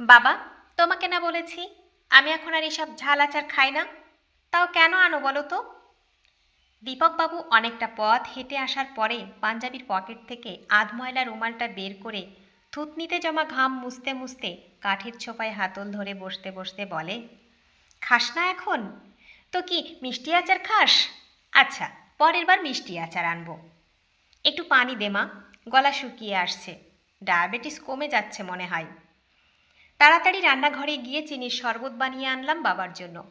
বাবা, তোমাকে না বলেছি, আমি এখন আর এসব ঝাল আচার খাই না। তাও কেন আনো বলো তো? দীপকবাবু অনেকটা পথ হেঁটে আসার পরে পাঞ্জাবির পকেট থেকে আধ ময়লা রুমালটা বের করে থুতনিতে জমা ঘাম মুছতে মুছতে কাঠের ছোপায় হাতল ধরে বসতে বসতে বলে, খাস না এখন? তো কি মিষ্টি আচার খাস? আচ্ছা পরের বার মিষ্টি আচার আনব। একটু পানি দে মা, গলা শুকিয়ে আসছে। ডায়াবেটিস কমে যাচ্ছে মনে হয়। তাড়াতাড়ি রান্নাঘরে গিয়ে চিনির শরবত বানিয়ে আনলাম বাবার জন্য।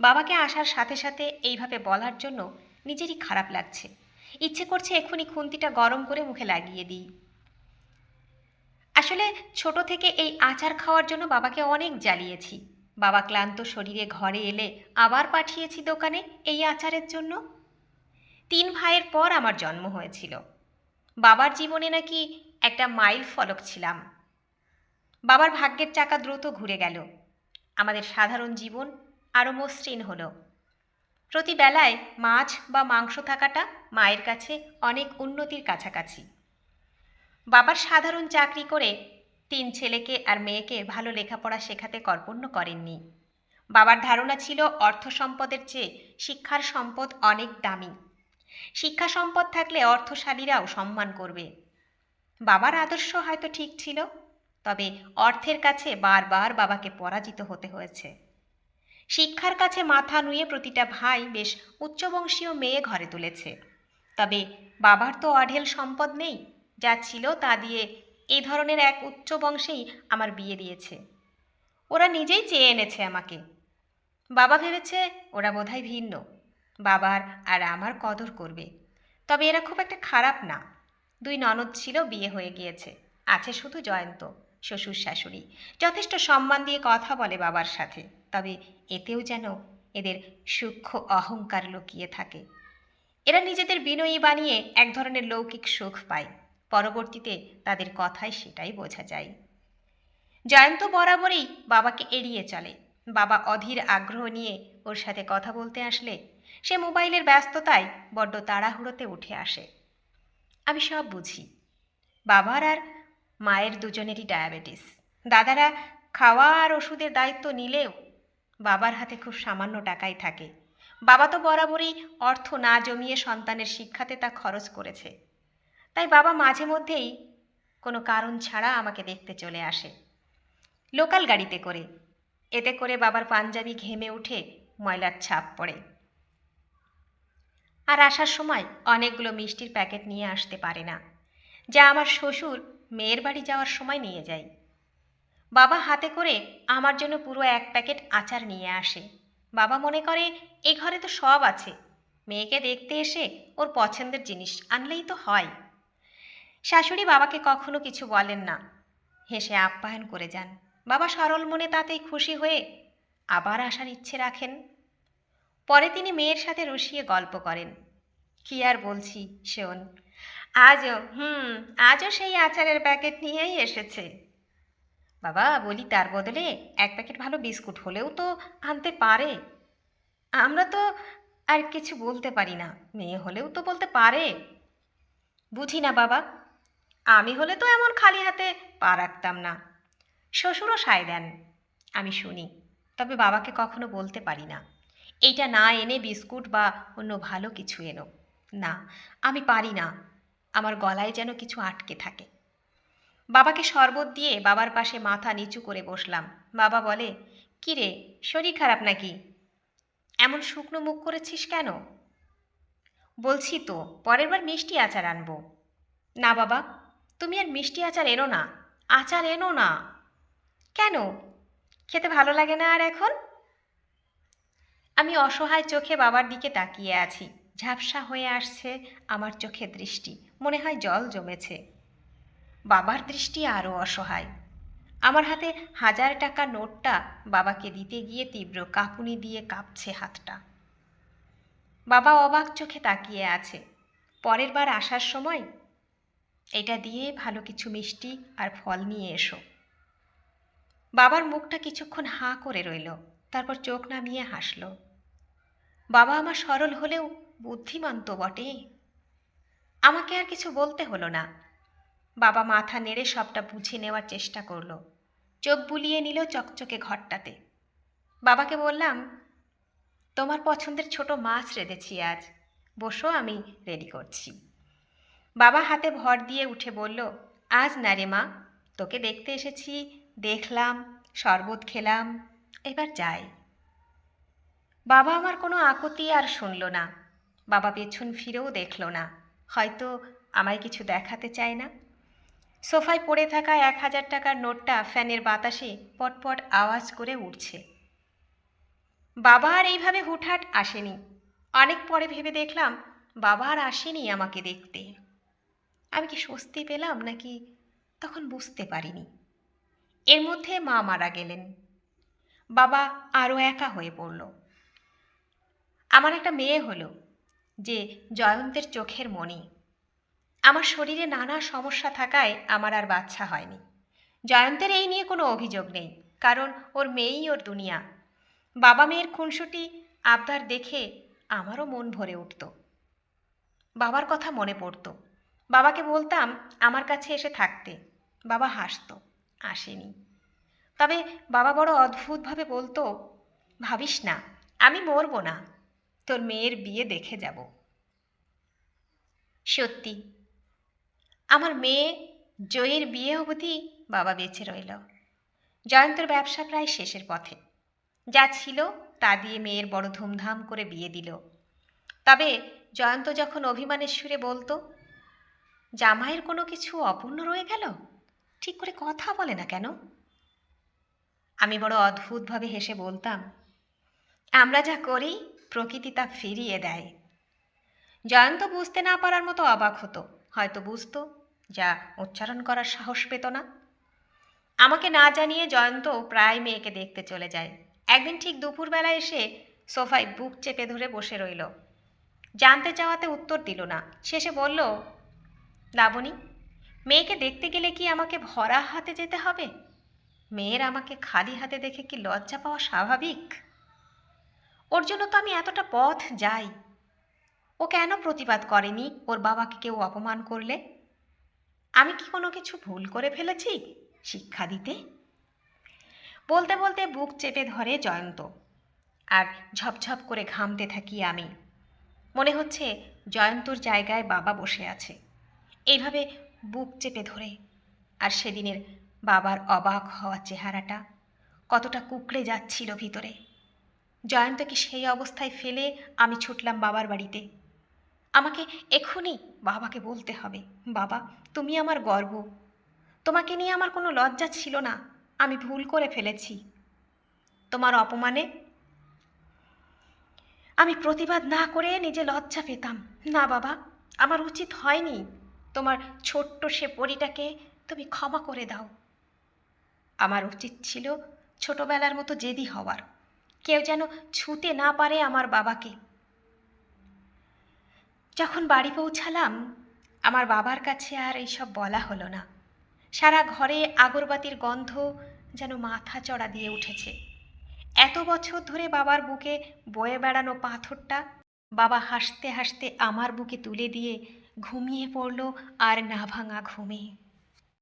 বাবাকে আসার সাথে সাথে এইভাবে বলার জন্য নিজেরই খারাপ লাগছে। ইচ্ছে করছে এক্ষুনি খুন্তিটা গরম করে মুখে লাগিয়ে দিই। আসলে ছোট থেকে এই আচার খাওয়ার জন্য বাবাকে অনেক জ্বালিয়েছি। বাবা ক্লান্ত শরীরে ঘরে এলে আবার পাঠিয়েছি দোকানে এই আচারের জন্য। তিন ভাইয়ের পর আমার জন্ম হয়েছিল। বাবার জীবনে নাকি একটা মাইল ফলক ছিলাম। বাবার ভাগ্যের চাকা দ্রুত ঘুরে গেল। আমাদের সাধারণ জীবন আরও মসৃণ হলো। প্রতি বেলায় মাছ বা মাংস থাকাটা মায়ের কাছে অনেক উন্নতির কাছাকাছি। বাবার সাধারণ চাকরি করে তিন ছেলেকে আর মেয়েকে ভালো লেখাপড়া শেখাতে কর্পণ্য করেননি। বাবার ধারণা ছিল অর্থ সম্পদের চেয়ে শিক্ষার সম্পদ অনেক দামি। শিক্ষা সম্পদ থাকলে অর্থশালীরাও সম্মান করবে। বাবার আদর্শ হয়তো ঠিক ছিল তবে অর্থের কাছে বারবার বাবাকে পরাজিত হতে হয়েছে। শিক্ষার কাছে মাথা নুয়ে প্রতিটা ভাই বেশ উচ্চবংশীয় মেয়ে ঘরে তুলেছে। তবে বাবার তো অঢেল সম্পদ নেই, যা ছিল তা দিয়ে এই ধরনের এক উচ্চ বংশেই আমার বিয়ে দিয়েছে। ওরা নিজেই চেয়ে এনেছে আমাকে। বাবা ভেবেছে ওরা বোধহয় ভিন্ন। বাবার আর আমার কদর করবে। তবে এরা খুব একটা খারাপ না। দুই ননদ ছিল, বিয়ে হয়ে গিয়েছে। আছে শুধু জয়ন্ত। শ্বশুর শাশুড়ি। যথেষ্ট সম্মান দিয়ে কথা বলে বাবার সাথে, তবে এতেও যেন এদের সূক্ষ্ম অহংকার লুকিয়ে থাকে। এরা নিজেদের বিনয়ী বানিয়ে এক ধরনের লৌকিক সুখ পায়। পরবর্তীতে তাদের কথায় সেটাই বোঝা যায়। জয়ন্ত বরাবরই বাবাকে এড়িয়ে চলে। বাবা অধীর আগ্রহ নিয়ে ওর সাথে কথা বলতে আসলে সে মোবাইলের ব্যস্ততায় বড্ড তাড়াহুড়োতে উঠে আসে। আমি সব বুঝি। বাবার আর মায়ের দুজনেরই ডায়াবেটিস। দাদারা খাওয়া আর ওষুধের দায়িত্ব নিলেও বাবার হাতে খুব সামান্য টাকাই থাকে। বাবা তো বরাবরই অর্থ না জমিয়ে সন্তানের শিক্ষাতে তা খরচ করেছে। তাই বাবা মাঝে মধ্যেই কোনো কারণ ছাড়া আমাকে দেখতে চলে আসে। লোকাল গাড়িতে করে। এতে করে বাবার পাঞ্জাবি ঘেমে উঠে ময়লার ছাপ পড়ে। আর আসার সময় অনেকগুলো মিষ্টির প্যাকেট নিয়ে আসতে পারে না। যা আমার শ্বশুর মেয়ের বাড়ি যাওয়ার সময় নিয়ে যায় বাবা হাতে করে আমার জন্য পুরো এক প্যাকেট আচার নিয়ে আসে। বাবা মনে করে, এ ঘরে তো সব আছে। মেয়েকে দেখতে এসে ওর পছন্দের জিনিস আনলেই তো হয়। শাশুড়ি বাবাকে কখনো কিছু বলেন না। হেসে আপ্যায়ন করে যান। বাবা সরল মনে তাতেই খুশি হয়ে আবার আসার ইচ্ছে রাখেন। পরে তিনি মেয়ের সাথে রসিয়ে গল্প করেন। কি আর বলছি, শোন আজও, হুম, আজও সেই আচারের প্যাকেট নিয়েই এসেছে। বাবা, বলি তার বদলে এক প্যাকেট ভালো বিস্কুট হলেও তো আনতে পারে। আমরা তো আর কিছু বলতে পারি না, মেয়ে হলেও তো বলতে পারে। বুঝি না বাবা, আমি হলে তো এমন খালি হাতে পা রাখতাম না। শ্বশুরও সায় দেন, আমি শুনি, তবে বাবাকে কখনো বলতে পারি না। এইটা না এনে বিস্কুট বা অন্য ভালো কিছু এনো। না, আমি পারি না আমার গলায় যেন কিছু আটকে থাকে। বাবাকে শরবত দিয়ে বাবার পাশে মাথা নিচু করে বসলাম। বাবা বলে, কি রে, শরীর খারাপ নাকি? এমন শুকনো মুখ করেছিস কেন? বলছি তো, পরের বার মিষ্টি আচার আনব। না বাবা, তুমি আর মিষ্টি আচার এনো না, আচার এনো না। কেন? খেতে ভালো লাগে না আর এখন? আমি অসহায় চোখে বাবার দিকে তাকিয়ে আছি। ঝাপসা হয়ে আসছে আমার চোখে দৃষ্টি। মনে হয় জল জমেছে। বাবার দৃষ্টি আরও অসহায়। আমার হাতে হাজার টাকা নোটটা বাবাকে দিতে গিয়ে তীব্র কাঁপুনি দিয়ে কাঁপছে হাতটা। বাবা অবাক চোখে তাকিয়ে আছে। পরের বার আসার সময়, এটা দিয়ে ভালো কিছু মিষ্টি আর ফল নিয়ে এসো। বাবার মুখটা কিছুক্ষণ হাঁ করে রইল, তারপর চোখ নামিয়ে হাসল। বাবা আমার সরল হলেও বুদ্ধিমান তো বটে। আমাকে আর কিছু বলতে হলো না। বাবা মাথা নেড়ে সবটা বুঝে নেওয়ার চেষ্টা করল। চোখ বুলিয়ে নিল চকচকে ঘরটাতে। বাবাকে বললাম, তোমার পছন্দের ছোট মাছ রেঁধেছি আজ। বসো, আমি রেডি করছি। বাবা হাতে ভর দিয়ে উঠে বলল, আজ না রে মা, তোকে দেখতে এসেছি, দেখলাম, শরবত খেলাম, এবার যাই। বাবা আমার কোনো আকুতি আর শুনল না। বাবা পেছন ফিরেও দেখল না। হয়তো আমায় কিছু দেখাতে চায় না। সোফায় পড়ে থাকা এক হাজার টাকার নোটটা ফ্যানের বাতাসে পটপট আওয়াজ করে উঠছে বাবা আর এইভাবে হুটহাট আসেনি। অনেক পরে ভেবে দেখলাম বাবা আর আসেনি আমাকে দেখতে। আমি কি স্বস্তি পেলাম নাকি তখন বুঝতে পারিনি। এর মধ্যে মা মারা গেলেন। বাবা আরও একা হয়ে পড়ল। আমার একটা মেয়ে হলো। যে জয়ন্তের চোখের মণি। আমার শরীরে নানা সমস্যা থাকায় আমার আর বাচ্চা হয়নি। জয়ন্তের এই নিয়ে কোনো অভিযোগ নেই, কারণ ওর মেয়েই ওর দুনিয়া। বাবা মেয়ের খুনসুটি আবদার দেখে আমারও মন ভরে উঠত। বাবার কথা মনে পড়তো। বাবাকে বলতাম, আমার কাছে এসে থাকতে। বাবা হাসতো আসেনি তবে বাবা বড় অদ্ভুতভাবে বলতো, ভাবিস না, আমি মরবো না। তোর মেয়ের বিয়ে দেখে যাব। সত্যি, আমার মেয়ে জয়ের বিয়ে অবধি বাবা বেঁচে রইল। জয়ন্তর ব্যবসা প্রায় শেষের পথে। যা ছিল তা দিয়ে মেয়ের বড় ধুমধাম করে বিয়ে দিল। তবে জয়ন্ত যখন অভিমানের সুরে বলতো, জামাইয়ের কোনো কিছু অপূর্ণ রয়ে গেল? ঠিক করে কথা বলে না কেন? আমি বড় অদ্ভুতভাবে হেসে বলতাম, আমরা যা করি প্রকৃতি তা ফিরিয়ে দেয়। জয়ন্ত বুঝতে না পারার মতো অবাক হতো। হয়তো বুঝতো যা উচ্চারণ করার সাহস পেত না। আমাকে না জানিয়ে জয়ন্ত প্রায় মেয়েকে দেখতে চলে যায়। একদিন ঠিক দুপুরবেলা এসে সোফায় বুক চেপে ধরে বসে রইল। জানতে চাওয়াতে উত্তর দিল না। শেষে বলল, লাবণী, মেয়েকে দেখতে গেলে কি আমাকে ভরা হাতে যেতে হবে? মেয়ের আমাকে খালি হাতে দেখে কি লজ্জা পাওয়া স্বাভাবিক? ওর জন্য তো আমি এতটা পথ যাই। ও কেন প্রতিবাদ করেনি? ওর বাবাকে কেউ অপমান করলে? আমি কি কোনো কিছু ভুল করে ফেলেছি? শিক্ষা দিতে? বলতে বলতে বুক চেপে ধরে জয়ন্ত। আর ঝপঝপ করে ঘামতে থাকি আমি। মনে হচ্ছে জয়ন্তর জায়গায় বাবা বসে আছে। এইভাবে বুক চেপে ধরে। আর সেদিনের বাবার অবাক হওয়া চেহারাটা কতটা কুকড়ে যাচ্ছিল ভিতরে। জয়ন্তকে সেই অবস্থায় ফেলে আমি ছুটলাম বাবার বাড়িতে। আমাকে এক্ষুনি বাবাকে বলতে হবে, বাবা, তুমি আমার গর্ব। তোমাকে নিয়ে আমার কোনো লজ্জা ছিল না। আমি ভুল করে ফেলেছি। তোমার অপমানে আমি প্রতিবাদ না করে নিজে লজ্জা পেতাম। না বাবা, আমার উচিত হয়নি। তোমার ছোট্ট সে পরিটাকে তুমি ক্ষমা করে দাও। আমার উচিত ছিল ছোটবেলার মতো জেদি হওয়ার। কেউ যেন ছুতে না পারে আমার বাবাকে। যখন বাড়ি পৌঁছালাম, আমার বাবার কাছে আর এইসব বলা হলো না। সারা ঘরে আগরবাতির গন্ধ যেন মাথা চড়া দিয়ে উঠেছে। এত বছর ধরে বাবার বুকে বয়ে বেড়ানো পাথরটা বাবা হাসতে হাসতে আমার বুকে তুলে দিয়ে ঘুমিয়ে পড়ল আর না ভাঙা ঘুমে।